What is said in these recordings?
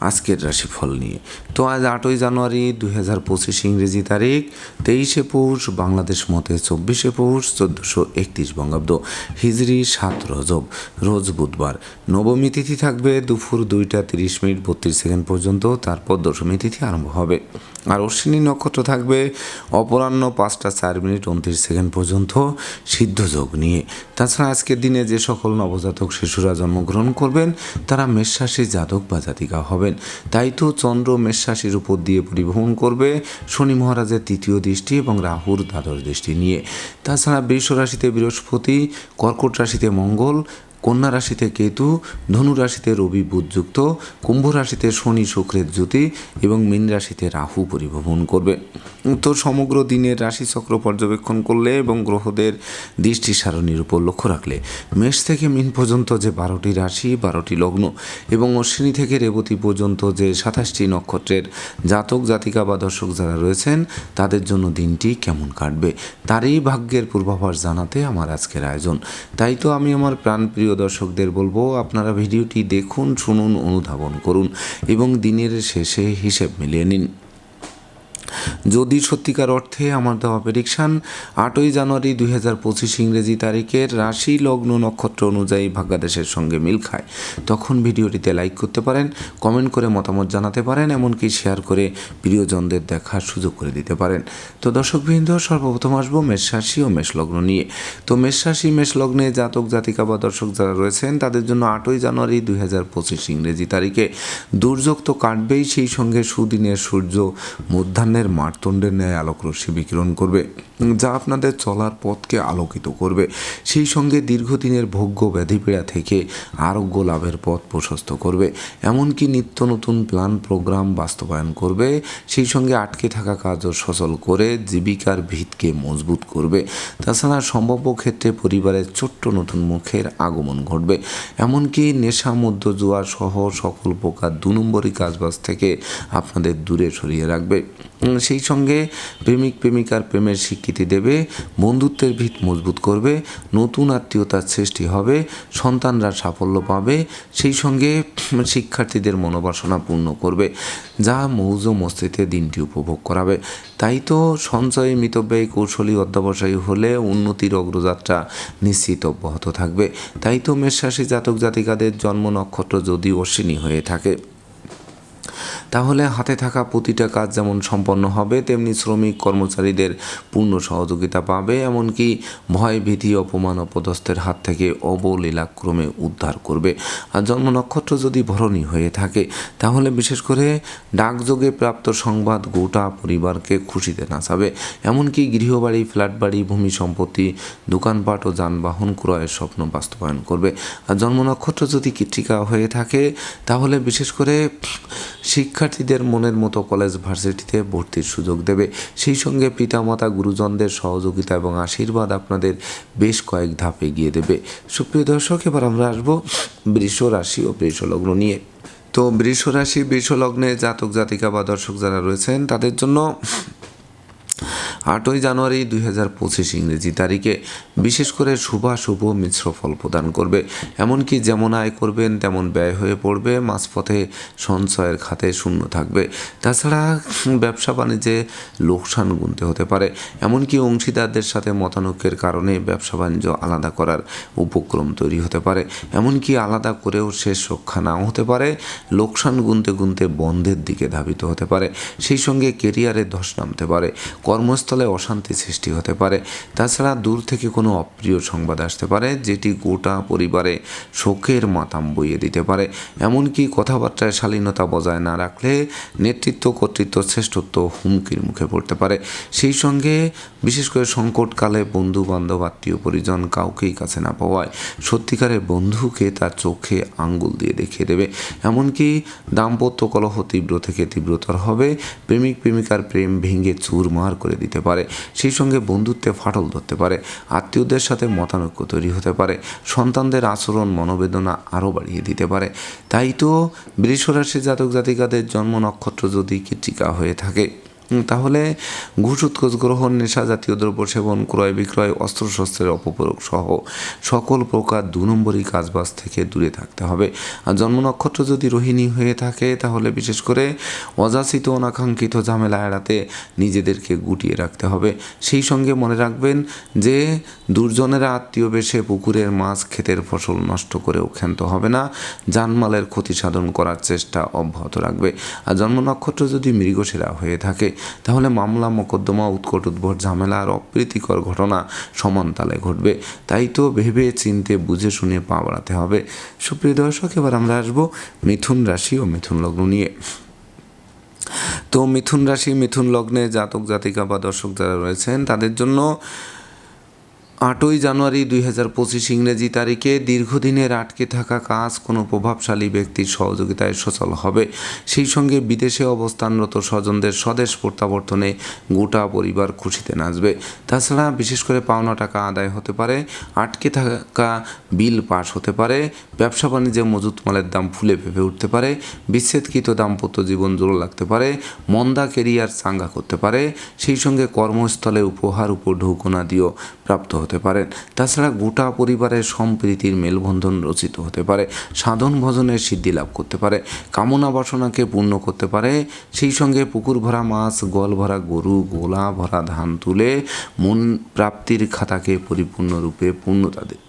আজকের রাশিফল নিয়ে। তো আজ আটই জানুয়ারি দুই হাজার পঁচিশ ইংরেজি তারিখ, তেইশে পৌষ, বাংলাদেশ মতে চব্বিশে পৌষ, চোদ্দোশো একত্রিশ বঙ্গাব্দ। হিজরি সাত রজব, রোজ বুধবার। নবমী তিথি থাকবে দুপুর দুইটা তিরিশ মিনিট বত্রিশ সেকেন্ড পর্যন্ত, তারপর দশমী তিথি আরম্ভ হবে। আর অশ্বিনী নক্ষত্র থাকবে অপরাহ্ন পাঁচটা চার মিনিট উনত্রিশ সেকেন্ড পর্যন্ত সিদ্ধ যোগ নিয়ে। তাছাড়া আজকের দিনে যে সকল নবজাতক শিশুরা জন্মগ্রহণ করবেন, তারা মেষরাশি জাতক বা জাতিকা হবেন তাই তো চন্দ্র মেষরাশির উপর দিয়ে পরিবহন করবে। শনি মহারাজের তৃতীয় দৃষ্টি এবং রাহুর দ্বাদশ দৃষ্টি নিয়ে। তাছাড়া বৃষ রাশিতে বৃহস্পতি, কর্কট রাশিতে মঙ্গল কন্যা রাশিতে কেতু, ধনু রাশিতে রবি বুধযুক্ত কুম্ভ রাশিতে শনি শুক্রের জ্যোতি এবং মীন রাশিতে রাহু পরিভ্রমণ করবে। তো সমগ্র দিনের রাশিচক্র পর্যবেক্ষণ করলে এবং গ্রহদের দৃষ্টি সারণীর উপর লক্ষ্য রাখলে মেষ থেকে মিন পর্যন্ত যে বারোটি রাশি, বারোটি লগ্ন এবং অশ্বিনী থেকে রেবতী পর্যন্ত যে সাতাশটি নক্ষত্রের জাতক, জাতিকা বা দর্শক যারা রয়েছেন, তাদের জন্য দিনটি কেমন কাটবে, তারই ভাগ্যের পূর্বাভাস জানাতে আমার আজকের আয়োজন। তাই তো আমি আমার প্রাণপ্রিয় দর্শকদের বলব আপনারা ভিডিওটি দেখুন শুনুন অনুধাবন করুন এবং দিনের শেষে হিসেব মিলিয়ে নিন। যদি সত্যিকার অর্থে আমার দেওয়া প্রেডিকশান আটই জানুয়ারি দুই হাজার পঁচিশ ইংরেজি তারিখের রাশি লগ্ন নক্ষত্র অনুযায়ী ভাগ্যাদেশের সঙ্গে মিল খায়। তখন ভিডিওটিতে লাইক করতে পারেন কমেন্ট করে মতামত জানাতে পারেন, এমনকি শেয়ার করে প্রিয়জনদের দেখার সুযোগ করে দিতে পারেন। তো দর্শকবৃন্দ, সর্বপ্রথম আসব মেষ রাশি ও মেষ লগ্ন নিয়ে। তো মেষ রাশি, মেষ লগ্নে জাতক, জাতিকা বা দর্শক যারা রয়েছেন, তাদের জন্য আটই জানুয়ারি দুই হাজার পঁচিশ ইংরেজি তারিখে। দুর্যোগ তো কাটবেই, সেই সঙ্গে সুদিনের সূর্য মধ্যাহ্নের মারতণ্ডের ন্যায় আলোক রশ্মি বিকিরণ করবে। যা আপনাদের চলার পথকে আলোকিত করবে। সেই সঙ্গে দীর্ঘদিনের ভোগ্য ব্যাধিপীড়া থেকে আরোগ্য লাভের পথ প্রশস্ত করবে। এমনকি নিত্য নতুন প্ল্যান, প্রোগ্রাম বাস্তবায়ন করবে। সেই সঙ্গে আটকে থাকা কাজও সচল করে জীবিকার ভিতকে মজবুত করবে। তাছাড়া সম্ভাব্য ক্ষেত্রে পরিবারের ছোট্ট নতুন মুখের আগমন ঘটবে। এমনকি নেশা মধ্য জুয়া সহ সকল প্রকার দু নম্বরই কাজবাজ থেকে আপনাদের দূরে সরিয়ে রাখবে। সেই সঙ্গে প্রেমিক, প্রেমিকার প্রেমের স্বীকৃতি দেবে, বন্ধুত্বের ভিত মজবুত করবে, নতুন আত্মীয়তার সৃষ্টি হবে, সন্তানরা সাফল্য পাবে, সেই সঙ্গে শিক্ষার্থীদের মনোবাসনা পূর্ণ করবে, যা মৌজ মস্তিতে দিনটি উপভোগ করাবে। তাই তো সঞ্চয় মিতব্যয় কৌশলী অধ্যবসায়ী হলে উন্নতির অগ্রযাত্রা নিশ্চিত অব্যাহত থাকবে। তাই তো মেষরাশি জাতক জাতিকাদের জন্ম নক্ষত্র যদি অশ্বিনী হয়ে থাকে। তাহলে হাতে থাকা প্রতিটা কাজ যেমন সম্পন্ন হবে, তেমনি শ্রমিক কর্মচারীদের পূর্ণ সহযোগিতা পাবে, এমনকি ভয় ভীতি অপমান, অপদস্থের হাত থেকে অবলীলাক্রমে উদ্ধার করবে। আর জন্ম নক্ষত্র যদি ভরণী হয়ে থাকে, তাহলে বিশেষ করে ডাকযোগে প্রাপ্ত সংবাদ গোটা পরিবারকে খুশিতে নাচাবে। এমনকি গৃহবাড়ি ফ্ল্যাট বাড়ি ভূমি সম্পত্তি, দোকানপাট ও যানবাহন ক্রয়ের স্বপ্ন বাস্তবায়ন করবে। আর জন্ম নক্ষত্র যদি কৃত্রিকা হয়ে থাকে, তাহলে বিশেষ করে শিক্ষার্থীদের মনের মতো কলেজ ভার্সিটিতে ভর্তির সুযোগ দেবে। সেই সঙ্গে পিতামাতা, গুরুজনদের সহযোগিতা এবং আশীর্বাদ আপনাদের বেশ কয়েক ধাপ এগিয়ে দেবে। সুপ্রিয় দর্শক, এবার আমরা আসব বৃষ রাশি ও বৃষ লগ্ন নিয়ে। তো বৃষ রাশি, বৃষ লগ্নে জাতক জাতিকা বা দর্শক যারা রয়েছেন, তাদের জন্য আটই জানুয়ারি দুই হাজার পঁচিশ ইংরেজি তারিখে বিশেষ করে শুভাশুভ মিশ্র ফল প্রদান করবে। এমনকি যেমন আয় করবেন, তেমন ব্যয় হয়ে পড়বে, মাঝপথে সঞ্চয়ের খাতে শূন্য থাকবে। তাছাড়া ব্যবসা বাণিজ্যে লোকসান গুনতে হতে পারে। এমনকি অংশীদারদের সাথে মতানৈক্যের কারণে ব্যবসা বাণিজ্য আলাদা করার উপক্রম তৈরি হতে পারে। এমনকি আলাদা করেও শেষ রক্ষা নাও হতে পারে। লোকসান গুনতে গুনতে বন্ধের দিকে ধাবিত হতে পারে। সেই সঙ্গে কেরিয়ারে ধস নামতে পারে। কর্মস্থলে অশান্তি সৃষ্টি হতে পারে। তাছাড়া দূর থেকে কোনো অপ্রিয় সংবাদ আসতে পারে, যেটি গোটা পরিবারে শোকের মাতাম বইয়ে দিতে পারে। এমনকি কথাবার্তায় শালীনতা বজায় না রাখলে নেতৃত্ব, কর্তৃত্ব, শ্রেষ্ঠত্ব হুমকির মুখে পড়তে পারে। সেই সঙ্গে বিশেষ করে সংকটকালে বন্ধু বান্ধব আত্মীয় পরিজন কাউকেই কাছে না পাওয়ায় সত্যিকারের বন্ধুকে তার চোখে আঙ্গুল দিয়ে দেখিয়ে দেবে। এমনকি দাম্পত্য কলহ তীব্র থেকে তীব্রতর হবে। প্রেমিক, প্রেমিকার প্রেম ভেঙে চুরমার করে দিতে পারে, সেই সঙ্গে বন্ধুত্বে ফাটল ধরতে পারে, আত্মীয়দের সাথে মতানৈক্য তৈরি হতে পারে, সন্তানদের আচরণ মনোবেদনা আরও বাড়িয়ে দিতে পারে। তাই তো বৃষরাশি জাতক জাতিকাদের জন্ম নক্ষত্র যদি কৃতিকা হয়ে থাকে তাহলে ঘুষ উৎকোচ গ্রহণ, নেশা জাতীয় দ্রব্য সেবন, ক্রয় বিক্রয়, অস্ত্রশস্ত্রের অপপ্রয়োগ সহ সকল প্রকার দু নম্বরই কাজবাজ থেকে দূরে থাকতে হবে। আর জন্ম নক্ষত্র যদি রোহিণী হয়ে থাকে, তাহলে বিশেষ করে অযাচিত, অনাকাঙ্ক্ষিত ঝামেলা এড়াতে নিজেদেরকে গুটিয়ে রাখতে হবে। সেই সঙ্গে মনে রাখবেন যে দুর্জনেরা আত্মীয় বেশে পুকুরের মাছ, ক্ষেতের ফসল নষ্ট করেও ক্ষান্ত হবে না। জানমালের ক্ষতি সাধন করার চেষ্টা অব্যাহত রাখবে। আর জন্ম নক্ষত্র যদি মৃগশিরা হয়ে থাকে তাহলে মামলা, মোকদ্দমা, উৎকট উদ্ভট ঝামেলা আর অপ্রীতিকর ঘটনা সমান তালে ঘটবে। তাই তো ভেবে চিনতে বুঝে শুনে পা বাড়াতে হবে। সুপ্রিয় দর্শক, এবার আমরা আসব মিথুন রাশি ও মিথুন লগ্ন নিয়ে। তো মিথুন রাশি, মিথুন লগ্নে জাতক জাতিকা বা দর্শক যারা রয়েছেন, তাদের জন্য আটই জানুয়ারি দুই হাজার পঁচিশ ইংরেজি তারিখে দীর্ঘদিনের আটকে থাকা কাজ কোনো প্রভাবশালী ব্যক্তির সহযোগিতায় সচল হবে। সেই সঙ্গে বিদেশে অবস্থানরত স্বজনদের স্বদেশ প্রত্যাবর্তনে গোটা পরিবার খুশিতে নাচবে। তাছাড়া বিশেষ করে পাওনা টাকা আদায় হতে পারে, আটকে থাকা বিল পাশ হতে পারে, ব্যবসা বাণিজ্যে মজুত মালের দাম ফুলে ফেপে উঠতে পারে, বিচ্ছেদকৃত দাম্পত্য জীবন জোর লাগতে পারে, মন্দা কেরিয়ার চাঙ্গা করতে পারে, সেই সঙ্গে কর্মস্থলে উপহার উপর ঢৌকনা দিয়েও প্রাপ্ত হতে পারেন তাছাড়া গোটা পরিবারের সম্প্রীতির মেলবন্ধন রচিত হতে পারে, সাধন ভজনের সিদ্ধি লাভ করতে পারে, কামনা বাসনাকে পূর্ণ করতে পারে, সেই সঙ্গে পুকুর ভরা মাছ, গল ভরা গরু, গোলা ভরা ধান তুলে মন প্রাপ্তির খাতাকে পরিপূর্ণরূপে পূর্ণতা দে-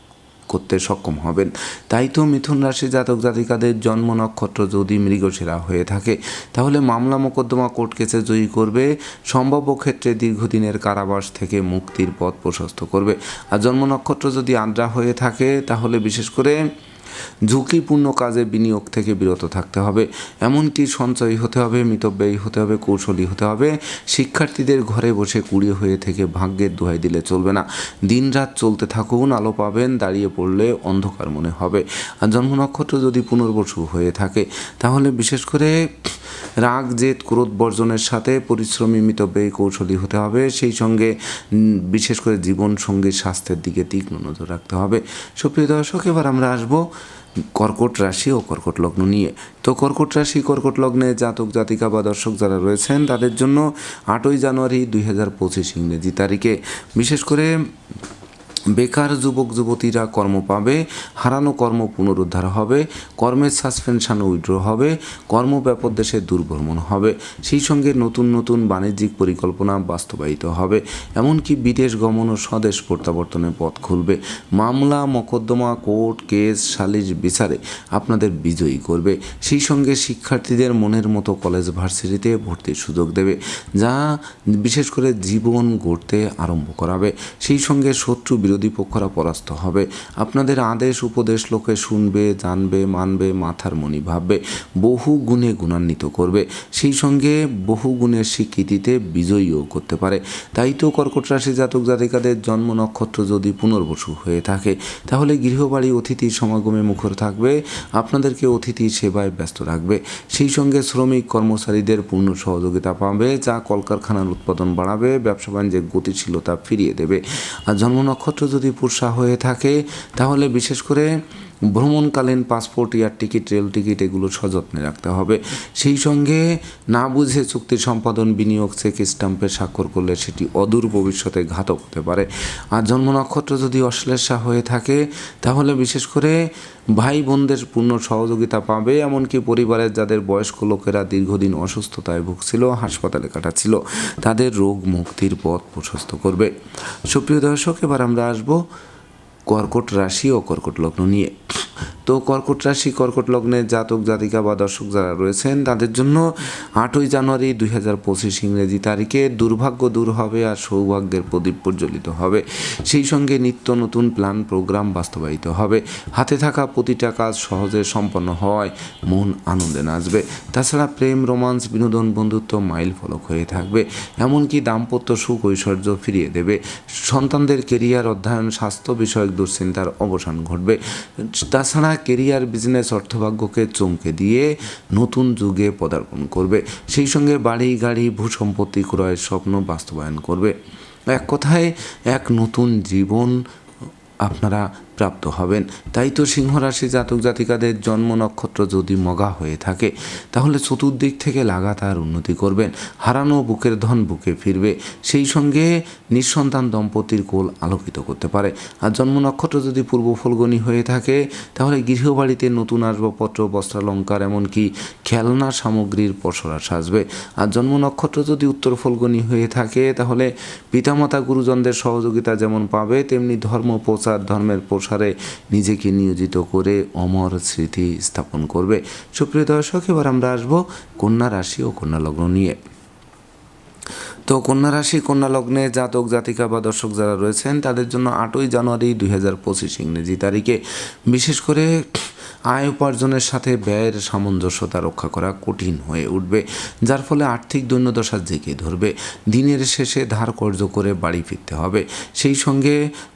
করতে সক্ষম হবেন। তাই তো মিথুন রাশি জাতক জাতিকাদের জন্ম নক্ষত্র যদি মৃগশিরা হয়ে থাকে, তাহলে মামলা মোকদ্দমা কোর্ট কেসে জয়ী করবে। সম্ভাব্য ক্ষেত্রে দীর্ঘদিনের কারাবাস থেকে মুক্তির পথ প্রশস্ত করবে। আর জন্ম নক্ষত্র যদি আদ্রা হয়ে থাকে, তাহলে বিশেষ করে ঝুঁকিপূর্ণ কাজে বিনিয়োগ থেকে বিরত থাকতে হবে। এমনকি সঞ্চয়ী হতে হবে, মিতব্যয়ী হতে হবে, কৌশলী হতে হবে। শিক্ষার্থীদের ঘরে বসে কুড়িয়ে হয়ে থেকে ভাগ্যের দোহাই দিলে চলবে না। দিনরাত চলতে থাকুন, আলো পাবেন, দাঁড়িয়ে পড়লে অন্ধকার মনে হবে। আর জন্ম নক্ষত্র যদি পুনর্বসু হয়ে থাকে, তাহলে বিশেষ করে রাগ, জেদ, ক্রোধ বর্জনের সাথে পরিশ্রমী, মিতব্যয়ী, কৌশলী হতে হবে। সেই সঙ্গে বিশেষ করে জীবন সঙ্গীর স্বাস্থ্যের দিকে তীক্ষ্ণ নজর রাখতে হবে। সুপ্রিয় দর্শক, এবার আমরা আসব কর্কট রাশি ও কর্কট লগ্ন নিয়ে। তো কর্কট রাশি, কর্কট লগ্নে জাতক, জাতিকা বা দর্শক যারা রয়েছেন, তাদের জন্য আটই জানুয়ারি দুই হাজার পঁচিশ ইংরেজি তারিখে। বিশেষ করে বেকার যুবক, যুবতীরা কর্ম পাবে, হারানো কর্ম পুনরুদ্ধার হবে, কর্মের সাসপেনশন উইড্র হবে, কর্ম ব্যাপক দেশে দুর্ভ্রমণ হবে। সেই সঙ্গে নতুন নতুন বাণিজ্যিক পরিকল্পনা বাস্তবায়িত হবে। এমনকি বিদেশ গমন ও স্বদেশ প্রত্যাবর্তনের পথ খুলবে। মামলা, মকদ্দমা, কোর্ট কেস, সালিশ বিচারে আপনাদের বিজয়ী করবে। সেই সঙ্গে শিক্ষার্থীদের মনের মতো কলেজ ভার্সিটিতে ভর্তির সুযোগ দেবে, যা বিশেষ করে জীবন গড়তে আরম্ভ করাবে। সেই সঙ্গে শত্রু বিরোধী পক্ষরা পরাস্ত হবে। আপনাদের আদেশ, উপদেশ লোকে শুনবে, জানবে, মানবে, মাথার মনি ভাববে, বহু গুণে গুণান্বিত করবে। সেই সঙ্গে বহু গুণের স্বীকৃতিতে বিজয়ীও করতে পারে। তাই তো কর্কট রাশি জাতক জাতিকাদের জন্ম নক্ষত্র যদি পুনর্বসু হয়ে থাকে, তাহলে গৃহবাড়ি অতিথির সমাগমে মুখর থাকবে, আপনাদেরকে অতিথি সেবায় ব্যস্ত রাখবে। সেই সঙ্গে শ্রমিক কর্মচারীদের পূর্ণ সহযোগিতা পাবে, যা কলকারখানার উৎপাদন বাড়াবে, ব্যবসা বাণিজ্যের গতিশীলতা ফিরিয়ে দেবে। আর জন্ম নক্ষত্র যদি পুরসা হয়ে থাকে তাহলে বিশেষ করে ভ্রমণকালীন passport air ticket, rail ticket এগুলো সযত্নে রাখতে হবে। সেই সঙ্গে না বুঝে চুক্তি সম্পাদন, বিনিয়োগ চেক স্টাম্পে স্বাক্ষর করলে সেটি অদূর ভবিষ্যতে ঘাতক হতে পারে। আর জন্ম নক্ষত্র যদি অশ্লেষা হয়ে থাকে, তাহলে বিশেষ করে ভাই বোনদের পূর্ণ সহযোগিতা পাবে, এমনকি পরিবারের যাদের বয়স্ক লোকেরা দীর্ঘদিন অসুস্থতায় ভুগছিল, হাসপাতালে কাটাচ্ছিল, তাদের রোগ মুক্তির পথ প্রশস্ত করবে। সুপ্রিয় দর্শক, এবার আমরা আসব কর্কট রাশি ও কর্কট লগ্ন নিয়ে। তো কর্কট রাশি, কর্কট লগ্নের জাতক, জাতিকা বা দর্শক যারা রয়েছেন, তাদের জন্য আটই জানুয়ারি দুই হাজার পঁচিশ ইংরেজি তারিখে দুর্ভাগ্য দূর হবে আর সৌভাগ্যের প্রদীপ প্রজ্বলিত হবে। সেই সঙ্গে নিত্য নতুন প্ল্যান, প্রোগ্রাম বাস্তবায়িত হবে। হাতে থাকা প্রতিটা কাজ সহজে সম্পন্ন হওয়ায় মন আনন্দে নাচবে। তাছাড়া প্রেম, রোমান্স, বিনোদন, বন্ধুত্ব মাইল ফলক হয়ে থাকবে। এমনকি দাম্পত্য সুখ ঐশ্বর্য ফিরিয়ে দেবে। সন্তানদের কেরিয়ার অধ্যয়ন, স্বাস্থ্য বিষয়ক দুশ্চিন্তার অবসান ঘটবে। তাছাড়া কেরিয়ার বিজনেস অর্থভাগ্যকে চমকে দিয়ে নতুন যুগে পদার্পণ করবে। সেই সঙ্গে বাড়ি, গাড়ি, ভূসম্পত্তি ক্রয়ের স্বপ্ন বাস্তবায়ন করবে। এক কথায়, এক নতুন জীবন আপনারা প্রাপ্ত হবেন। তাই তো সিংহ রাশি জাতক জাতিকাদের জন্ম নক্ষত্র যদি মগা হয়ে থাকে, তাহলে চতুর্দিক থেকে লাগাতার উন্নতি করবেন। হারানো বুকের ধন বুকে ফিরবে। সেই সঙ্গে নিঃসন্তান দম্পতির কোল আলোকিত করতে পারে। আর জন্ম নক্ষত্র যদি পূর্ব ফলগনি হয়ে থাকে, তাহলে গৃহবাড়িতে নতুন আসবাবপত্র, বস্ত্রালঙ্কার, এমনকি খেলনা সামগ্রীর পসরা সাজবে। আর জন্ম নক্ষত্র যদি উত্তর ফলগনি হয়ে থাকে, তাহলে পিতামাতা গুরুজনদের সহযোগিতা যেমন পাবে, তেমনি ধর্ম, প্রচার, ধর্মের প্রসারে নিজেকে নিয়োজিত করে অমর স্মৃতি স্থাপন করবে। সুপ্রিয় দর্শক, এবার আমরা আসব কন্যা রাশি ও কন্যা লগ্ন নিয়ে। তো কন্যা রাশি, কন্যা লগ্নে জাতক, জাতিকা বা দর্শক যারা রয়েছেন, তাদের জন্য আটই জানুয়ারি দুই হাজার পঁচিশ ইংরেজি তারিখে বিশেষ করে আয় উপার্জনের সাথে ব্যয়ের সামঞ্জস্যতা রক্ষা করা কঠিন হয়ে উঠবে, যার ফলে আর্থিক দৈন্যদশা জেগে ধরবে। দিনের শেষে ধার কর্য করে বাড়ি ফিরতে হবে। সেই সঙ্গে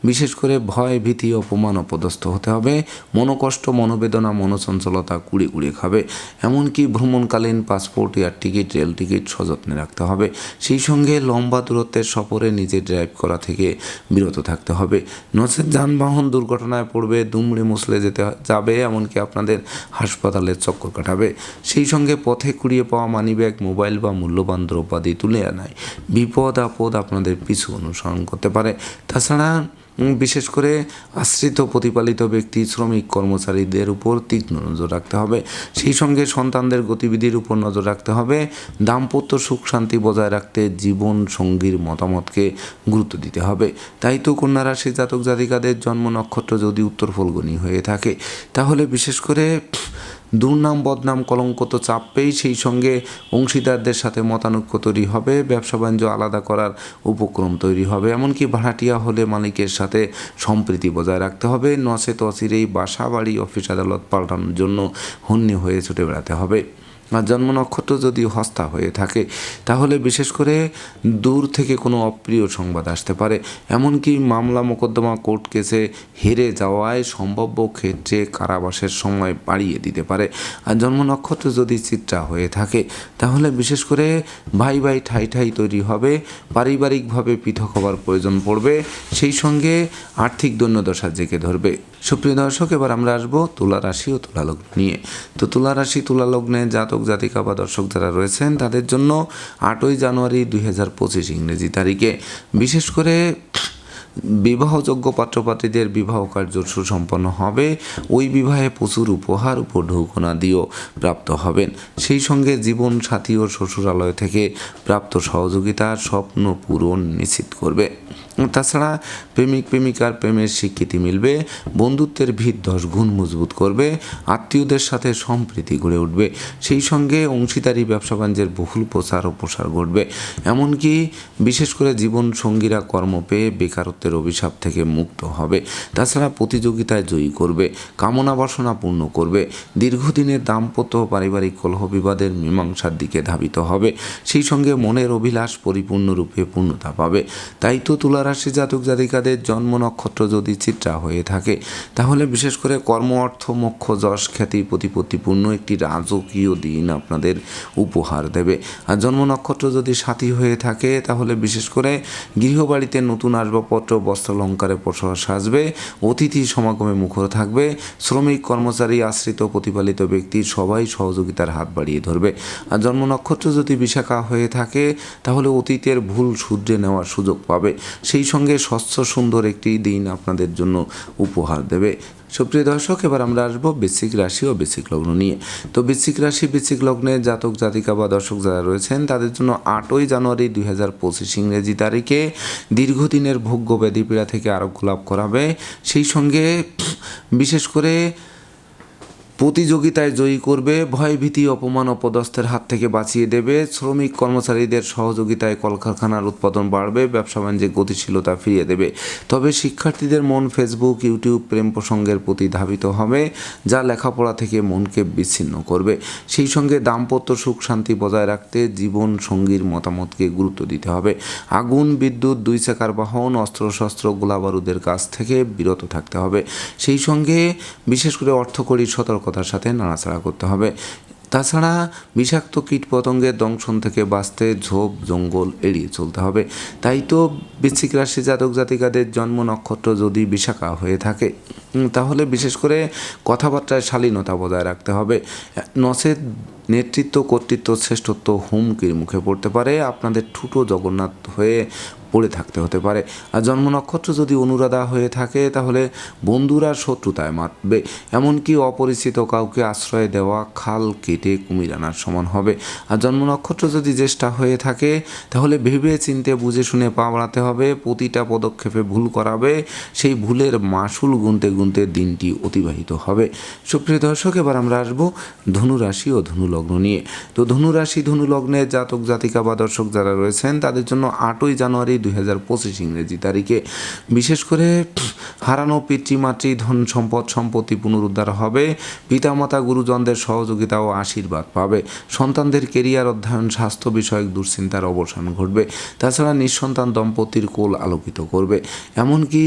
বিশেষ করে ভয়, ভীতি, অপমান, অপদস্থ হতে হবে। মনোকষ্ট, মনোবেদনা, মনোচঞ্চলতা কুড়ে কুড়ে খাবে। এমনকি ভ্রমণকালীন passport, air ticket, rail ticket সযত্নে রাখতে হবে। সেই সঙ্গে লম্বা দূরত্বের সফরে নিজে ড্রাইভ করা থেকে বিরত থাকতে হবে। নচেত যানবাহন দুর্ঘটনায় পড়বে, দুমড়ে মুসলে যেতে যাবে, এমনকি আপনাদের হাসপাতালের চক্কর কাটাবে। সেই সঙ্গে পথে কুড়িয়ে পাওয়া মানিব্যাগ, মোবাইল বা মূল্যবান দ্রব্যাদি তুলে আনায়। বিপদ আপদ আপনাদের পিছু অনুসরণ করতে পারে। তাছাড়া বিশেষ করে আশ্রিত প্রতিপালিত ব্যক্তি, শ্রমিক, কর্মচারীদের উপর তীক্ষ্ণ নজর রাখতে হবে। সেই সঙ্গে সন্তানদের গতিবিধির উপর নজর রাখতে হবে। দাম্পত্য সুখ শান্তি বজায় রাখতে জীবন সঙ্গীর মতামতকে গুরুত্ব দিতে হবে। তাই তো কন্যা রাশি জাতক জাতিকাদের জন্ম নক্ষত্র যদি উত্তর ফলগুনি হয়ে থাকে, তাহলে বিশেষ করে দুর্নাম, বদনাম, কলঙ্ক তো পেয়েই সেই সঙ্গে অংশীদারদের সাথে মতানৈক্য তৈরি হবে, ব্যবসা বাণিজ্য আলাদা করার উপক্রম তৈরি হবে। এমনকি ভাড়াটিয়া হলে মালিকের সাথে সম্প্রীতি বজায় রাখতে হবে। নচেত অচিরেই বাসা বাড়ি অফিস আদালত পাল্টানোর জন্য হন্যে হয়ে ছুটে বেড়াতে হবে। আর জন্ম নক্ষত্র যদি হস্তা হয়ে থাকে, তাহলে বিশেষ করে দূর থেকে কোনো অপ্রিয় সংবাদ আসতে পারে। এমনকি মামলা মোকদ্দমা কোর্ট কেসে হেরে যাওয়ায় সম্ভাব্য ক্ষেত্রে কারাবাসের সময় বাড়িয়ে দিতে পারে। আর জন্ম নক্ষত্র যদি চিত্রা হয়ে থাকে, তাহলে বিশেষ করে ভাই ভাই ঠাই ঠাই তৈরি হবে, পারিবারিকভাবে পৃথক হবার প্রয়োজন পড়বে, সেই সঙ্গে আর্থিক দৈন্যদশা জেগে ধরবে। সুপ্রিয় দর্শক, এবার আমরা আসব তুলা রাশি ও তুলা লগ্ন নিয়ে। তো তুলা রাশি, তুলা লগ্নে জাতক জাতিকা বা দর্শক যারা রয়েছেন, তাদের জন্য আটই জানুয়ারি দুই হাজার পঁচিশ ইংরেজি তারিখে। বিশেষ করে বিবাহযোগ্য পাত্রপাত্রীদের বিবাহ কার্য সুসম্পন্ন হবে। ওই বিবাহে প্রচুর উপহার উপঢৌকনা দিয়েও প্রাপ্ত হবেন। সেই সঙ্গে জীবন সাথী ও শ্বশুরালয় থেকে প্রাপ্ত সহযোগিতার স্বপ্ন পূরণ নিশ্চিত করবে। তাছাড়া প্রেমিক প্রেমিকার প্রেমের স্বীকৃতি মিলবে, বন্ধুত্বের ভিত দশ গুণ মজবুত করবে, আত্মীয়দের সাথে সম্প্রীতি গড়ে উঠবে, সেই সঙ্গে অংশীদারি, ব্যবসা বাণিজ্যের বহুল প্রচার ও প্রসার ঘটবে। এমনকি বিশেষ করে জীবন সঙ্গীরা কর্ম পেয়ে বেকারত্বের অভিশাপ থেকে মুক্ত হবে। তাছাড়া প্রতিযোগিতায় জয়ী করবে, কামনা বাসনা পূর্ণ করবে, দীর্ঘদিনের দাম্পত্য পারিবারিক কলহ বিবাদের মীমাংসার দিকে ধাবিত হবে, সেই সঙ্গে মনের অভিলাষ পরিপূর্ণরূপে পূর্ণতা পাবে। তাই তো তুলা রাশি জাতক জাতিকাদের জন্ম নক্ষত্র যদি চিত্রা হয়ে থাকে, তাহলে বিশেষ করে কর্ম, অর্থ, মোক্ষ, যশ, খ্যাতি, প্রতিপত্তিপূর্ণ একটি রাজকীয় দিন আপনাদের উপহার দেবে। আর জন্ম নক্ষত্র যদি সাথী হয়ে থাকে, তাহলে বিশেষ করে গৃহবাড়িতে নতুন আসবাবপত্র, বস্ত্রালঙ্কারে প্রসার সাজবে, অতিথি সমাগমে মুখর থাকবে, শ্রমিক, কর্মচারী, আশ্রিত, প্রতিপালিত ব্যক্তি সবাই সহযোগিতার হাত বাড়িয়ে ধরবে। আর জন্ম নক্ষত্র যদি বিশাখা হয়ে থাকে, তাহলে অতীতের ভুল শুধরে নেওয়ার সুযোগ পাবে। সেই সঙ্গে স্বচ্ছ, সুন্দর একটি দিন আপনাদের জন্য উপহার দেবে। সুপ্রিয় দর্শক, এবার আমরা আসব বৃশ্চিক রাশি ও বৃশ্চিক লগ্ন নিয়ে। তো বৃশ্চিক রাশি, বৃশ্চিক লগ্নে জাতক, জাতিকা বা দর্শক যারা রয়েছেন, তাদের জন্য আটই জানুয়ারি দুই হাজার পঁচিশ ইংরেজি তারিখে দীর্ঘদিনের ভোগ্য ব্যাধি পীড়া থেকে আরোগ্য লাভ করাবে। সেই সঙ্গে বিশেষ করে প্রতিযোগিতায় জয়ী করবে, ভয়ভীতি, অপমান, অপদস্থের হাত থেকে বাঁচিয়ে দেবে। শ্রমিক কর্মচারীদের সহযোগিতায় কলকারখানার উৎপাদন বাড়বে, ব্যবসা বাণিজ্যে গতিশীলতা ফিরিয়ে দেবে। তবে শিক্ষার্থীদের মন ফেসবুক ইউটিউব প্রেম প্রসঙ্গের প্রতি ধাবিত হবে, যা লেখাপড়া থেকে মনকে বিচ্ছিন্ন করবে। সেই সঙ্গে দাম্পত্য সুখ শান্তি বজায় রাখতে জীবন সঙ্গীর মতামতকে গুরুত্ব দিতে হবে। আগুন, বিদ্যুৎ, দুই চাকার বাহন, অস্ত্রশস্ত্র, গোলাবারুদের কাছ থেকে বিরত থাকতে হবে। সেই সঙ্গে বিশেষ করে অর্থকরী সতর্কতার সাথে নাড়াচাড়া করতে হবে। তাছাড়া বিষাক্ত কীটপতঙ্গের দংশন থেকে বাঁচতে ঝোপ, জঙ্গল এড়িয়ে চলতে হবে। তাই তো বৃশ্চিক রাশি জাতক জাতিকাদের জন্ম নক্ষত্র যদি বিশাখা হয়ে থাকে তাহলে বিশেষ করে কথাবার্তায় শালীনতা বজায় রাখতে হবে। নসের নেতৃত্ব কর্তৃত্ব শ্রেষ্ঠত্ব হুমকির মুখে পড়তে পারে। আপনাদের ঠুটো জগন্নাথ হয়ে পড়ে থাকতে হতে পারে। আর জন্ম নক্ষত্র যদি অনুরাধা হয়ে থাকে, তাহলে বন্ধুরা শত্রুতায় মাতবে। এমনকি অপরিচিত কাউকে আশ্রয় দেওয়া খাল কেটে কুমির আনার সমান হবে। আর জন্ম নক্ষত্র যদি জ্যেষ্ঠা হয়ে থাকে, তাহলে ভেবে চিনতে বুঝে শুনে পা বাড়াতে হবে। প্রতিটা পদক্ষেপে ভুল করাবে। সেই ভুলের মাসুল গুনতে গুনতে দিনটি অতিবাহিত হবে। সুপ্রিয় দর্শক, এবার আমরা আসব ধনুরাশি ও ধনুলগ্ন নিয়ে। তো ধনুরাশি, ধনুলগ্নের জাতক জাতিকা বা দর্শক যারা রয়েছেন, তাদের জন্য আটই জানুয়ারি দুই হাজার পঁচিশ ইংরেজি তারিখে। বিশেষ করে হারানো পিতৃমাতৃ ধন সম্পদ, সম্পত্তি পুনরুদ্ধার হবে। পিতামাতা, গুরুজনদের সহযোগিতা ও আশীর্বাদ পাবে। সন্তানদের কেরিয়ার, অধ্যয়ন, স্বাস্থ্য বিষয়ক দুশ্চিন্তার অবসান ঘটবে। তাছাড়া নিঃসন্তান দম্পতির কোল আলোকিত করবে। এমনকি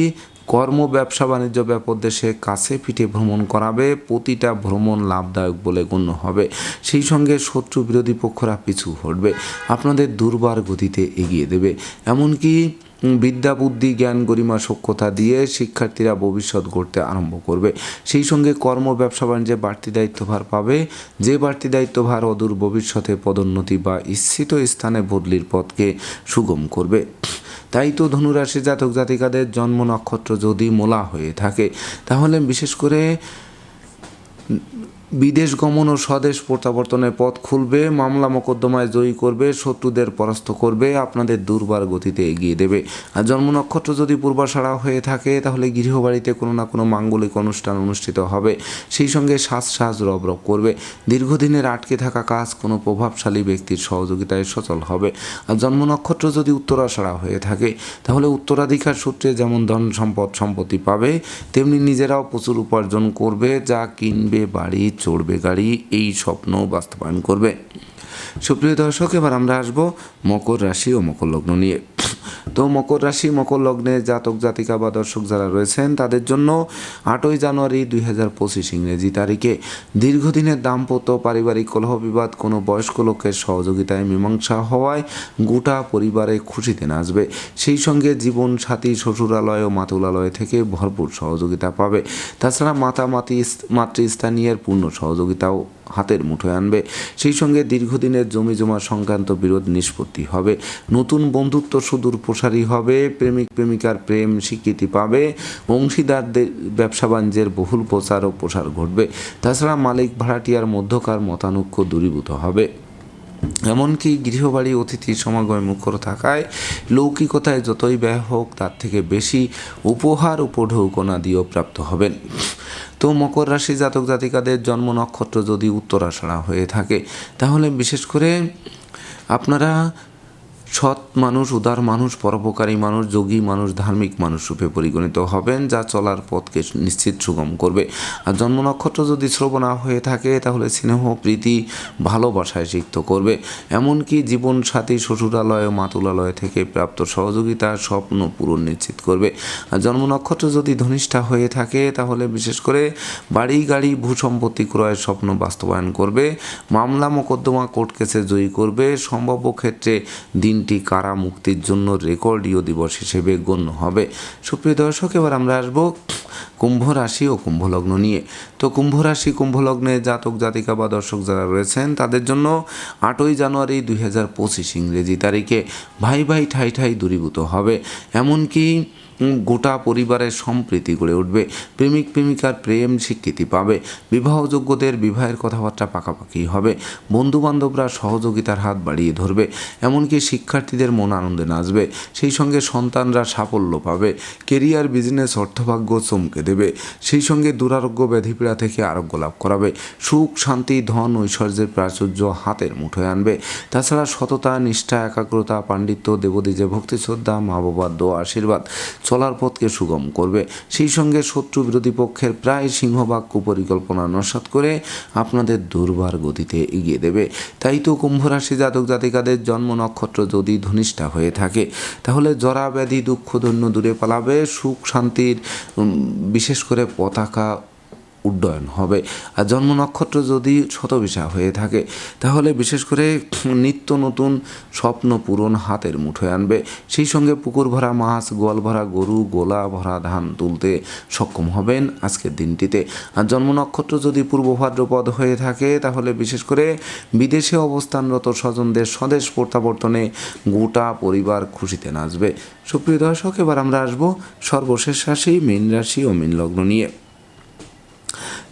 কর্ম, ব্যবসা, বাণিজ্য ব্যাপক দেশে কাছে পিঠে ভ্রমণ করাবে, প্রতিটা ভ্রমণ লাভদায়ক বলে গণ্য হবে। সেই সঙ্গে শত্রু বিরোধী পক্ষরা পিছু হটবে, আপনাদের দুর্বার গতিতে এগিয়ে দেবে। এমনকি বিদ্যা, বুদ্ধি, জ্ঞান, গরিমা সক্ষতা দিয়ে শিক্ষার্থীরা ভবিষ্যৎ গড়তে আরম্ভ করবে। সেই সঙ্গে কর্ম, ব্যবসা, বাণিজ্যে বাড়তি দায়িত্বভার পাবে। যে বাড়তি দায়িত্বভার অদূর ভবিষ্যতে পদোন্নতি বা ইচ্ছিত স্থানে বদলির পথকে সুগম করবে। তাই তো ধনুরাশি জাতক জাতিকাদের জন্ম নক্ষত্র যদি মোলা হয়ে থাকে, তাহলে বিশেষ করে বিদেশ গমন ও স্বদেশ প্রত্যাবর্তনের পথ খুলবে, মামলা মোকদ্দমায় জয়ী করবে, শত্রুদের পরাস্ত করবে, আপনাদের দুর্বার গতিতে এগিয়ে দেবে। আর জন্ম নক্ষত্র যদি পূর্বাষাড়া হয়ে থাকে, তাহলে গৃহবাড়িতে কোনো না কোনো মাঙ্গলিক অনুষ্ঠান অনুষ্ঠিত হবে। সেই সঙ্গে শ্বাস শ্বাস রব রব করবে। দীর্ঘদিনের আটকে থাকা কাজ কোনো প্রভাবশালী ব্যক্তির সহযোগিতায় সচল হবে। আর জন্ম নক্ষত্র যদি উত্তরাষাড়া হয়ে থাকে, তাহলে উত্তরাধিকার সূত্রে যেমন ধন সম্পদ সম্পত্তি পাবে, তেমনি নিজেরাও প্রচুর উপার্জন করবে, যা কিনবে, বাড়ি চড়বে গাড়ি এই স্বপ্ন বাস্তবায়ন করবে। সুপ্রিয় দর্শক, এবার আমরা আসব মকর রাশি ও মকর লগ্ন নিয়ে। তো মকর রাশি, মকর লগ্নে জাতক, জাতিকা বা দর্শক যারা রয়েছেন, তাদের জন্য আটই জানুয়ারি দুই হাজার পঁচিশ ইংরেজি তারিখে। দীর্ঘদিনের দাম্পত্য, পারিবারিক কলহ বিবাদ, কোনো বয়স্ক লোকের সহযোগিতায় মীমাংসা হওয়ায় গোটা পরিবারে খুশিতে নাচবে। সেই সঙ্গে জীবন সাথী, শ্বশুরালয় ও মাতুলালয় থেকে ভরপুর সহযোগিতা পাবে। তাছাড়া মাতা মাতি মাতৃস্থানীয়ের পূর্ণ সহযোগিতাও হাতের মুঠোয় আনবে। সেই সঙ্গে দীর্ঘদিনের জমি জমা সংক্রান্ত বিরোধ নিষ্পত্তি হবে। নতুন বন্ধুত্ব সুদূর প্রসারী হবে। প্রেমিক প্রেমিকার প্রেম স্বীকৃতি পাবে। অংশীদারদের ব্যবসা বাণিজ্যের বহুল প্রচার ও প্রসার ঘটবে। তাছাড়া মালিক ভাড়াটিয়ার মধ্যকার মতানৈক্য দূরীভূত হবে। এমনকি গৃহবাড়ি অতিথি সমাগমে মুখর থাকায় লৌকিকতায় যতই ব্যয় হোক, তার থেকে বেশি উপহার উপঢৌকনা দিয়েও প্রাপ্ত হবেন। তো মকর রাশি জাতক জাতিকাদের জন্ম নক্ষত্র যদি উত্তরাষাড়া হয়ে থাকে, তাহলে বিশেষ করে আপনারা সৎ মানুষ, উদার মানুষ, পরোপকারী মানুষ, যোগী মানুষ, ধার্মিক মানুষ রূপে পরিগণিত হবেন, যা চলার পথকে নিশ্চিত সুগম করবে। আর জন্ম নক্ষত্র যদি শ্রবণা হয়ে থাকে, তাহলে স্নেহ, প্রীতি, ভালোবাসায় সিক্ত করবে। এমনকি জীবন সাথী শ্বশুরালয়, মাতুলালয় থেকে প্রাপ্ত সহযোগিতা, স্বপ্ন পূরণ নিশ্চিত করবে। আর জন্ম নক্ষত্র যদি ধনিষ্ঠা হয়ে থাকে, তাহলে বিশেষ করে বাড়ি, গাড়ি, ভূসম্পত্তি ক্রয়ের স্বপ্ন বাস্তবায়ন করবে, মামলা, মোকদ্দমা, কোর্ট কেসে জয়ী করবে, সম্ভাব্য ক্ষেত্রে দিনটি কারা মুক্তির জন্য রেকর্ডীয় দিবস হিসেবে গণ্য হবে। সুপ্রিয় দর্শক, এবার আমরা আসব কুম্ভ রাশি ও কুম্ভ লগ্ন নিয়ে। তো কুম্ভ রাশি, কুম্ভ লগ্নে জাতক, জাতিকা বা দর্শক যারা রয়েছেন, তাদের জন্য আটই জানুয়ারি দুই হাজার পঁচিশ ইংরেজি তারিখে ভাই ভাই ঠাই ঠাই দূরীভূত হবে। এমনকি গোটা পরিবারের সম্প্রীতি গড়ে উঠবে। প্রেমিক প্রেমিকার প্রেম স্বীকৃতি পাবে। বিবাহযোগ্যদের বিবাহের কথাবার্তা পাকাপাকি হবে। বন্ধু বান্ধবরা সহযোগিতার হাত বাড়িয়ে ধরবে। এমনকি শিক্ষার্থীদের মন আনন্দে নাচবে। সেই সঙ্গে সন্তানরা সাফল্য পাবে। কেরিয়ার, বিজনেস, অর্থভাগ্য চমকে দেবে। সেই সঙ্গে দুরারোগ্য ব্যাধিপীড়া থেকে আরোগ্য লাভ করাবে। সুখ, শান্তি, ধন, ঐশ্বর্যের প্রাচুর্য হাতের মুঠোয় আনবে। তাছাড়া সততা, নিষ্ঠা, একাগ্রতা, পাণ্ডিত্য দেবদীজে ভক্তি শ্রদ্ধা মা বাবার দোয়া, আশীর্বাদ চলার পথকে সুগম করবে। সেই সঙ্গে শত্রু বিরোধী পক্ষের প্রায় সিংহবাক্য পরিকল্পনা নস্বাত করে আপনাদের দুর্বার গতিতে এগিয়ে দেবে। তাই তো কুম্ভ রাশি জাতক জাতিকাদের জন্ম নক্ষত্র যদি ধনিষ্ঠা হয়ে থাকে, তাহলে জরা ব্যাধি দুঃখ দূরে পালাবে, সুখ শান্তির বিশেষ করে পতাকা উড্ডয়ন হবে। আর জন্ম নক্ষত্র যদি শতবিশা হয়ে থাকে, তাহলে বিশেষ করে নিত্য নতুন স্বপ্ন পূরণ হাতের মুঠোয় আনবে। সেই সঙ্গে পুকুর ভরা মাছ, গোয়াল ভরা গরু, গোলা ভরা ধান তুলতে সক্ষম হবেন আজকের দিনটিতে। আর জন্ম নক্ষত্র যদি পূর্ব ভাদ্রপদ হয়ে থাকে, তাহলে বিশেষ করে বিদেশে অবস্থানরত স্বজনদের স্বদেশ প্রত্যাবর্তনে গোটা পরিবার খুশিতে নাচবে। সুপ্রিয় দর্শক, এবার আমরা আসব সর্বশেষ রাশি, মীন রাশি ও মীন লগ্ন নিয়ে।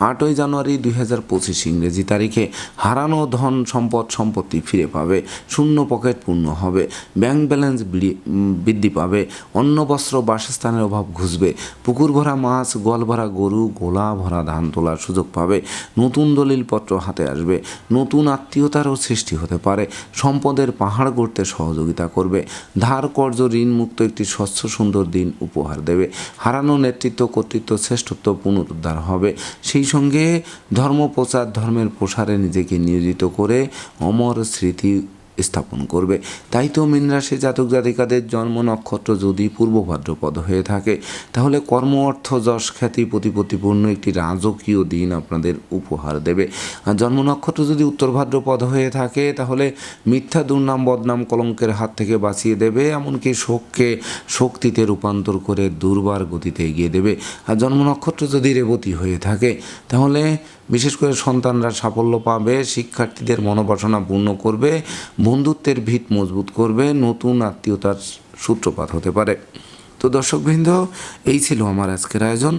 আটই জানুয়ারি দুই হাজার পঁচিশ ইংরেজি তারিখে হারানো ধন সম্পদ সম্পত্তি ফিরে পাবে, শূন্য পকেট পূর্ণ হবে, ব্যাংক ব্যালেন্স বৃদ্ধি- পাবে, অন্ন, বস্ত্র, বাসস্থানের অভাব ঘুষবে, পুকুর ভরা মাছ, গোয়াল ভরা গরু, গোলা ভরা ধান তোলার সুযোগ পাবে, নতুন দলিলপত্র হাতে আসবে, নতুন আত্মীয়তারও সৃষ্টি হতে পারে, সম্পদের পাহাড় গড়তে সহযোগিতা করবে, ধার কর্য ঋণ মুক্ত একটি স্বচ্ছ সুন্দর দিন উপহার দেবে, হারানো নেতৃত্ব, কর্তৃত্ব, শ্রেষ্ঠত্ব পুনরুদ্ধার হবে সেই সঙ্গে ধর্ম প্রচার ধর্মের প্রসারে নিজেকে নিয়োজিত করে অমর স্মৃতি স্থাপন করবে। তাই তো মীন রাশি জাতক জাতিকাদের জন্ম নক্ষত্র যদি পূর্ব ভাদ্রপদ হয়ে থাকে, তাহলে কর্ম, অর্থ, যশ, খ্যাতি, প্রতিপত্তিপূর্ণ একটি রাজকীয় দিন আপনাদের উপহার দেবে। আর জন্ম নক্ষত্র যদি উত্তর ভাদ্রপদ হয়ে থাকে, তাহলে মিথ্যা, দুর্নাম, বদনাম, কলঙ্কের হাত থেকে বাঁচিয়ে দেবে, এমনকি শোককে শক্তিতে রূপান্তর করে দুর্বার গতিতে এগিয়ে দেবে। আর জন্ম নক্ষত্র যদি রেবতী হয়ে থাকে, তাহলে বিশেষ করে সন্তানরা সাফল্য পাবে, শিক্ষার্থীদের মনোবাসনা পূর্ণ করবে, বন্ধুত্বের ভিত মজবুত করবে, নতুন আত্মীয়তার সূত্রপাত হতে পারে। তো দর্শকবৃন্দ, এই ছিল আমার আজকের আয়োজন।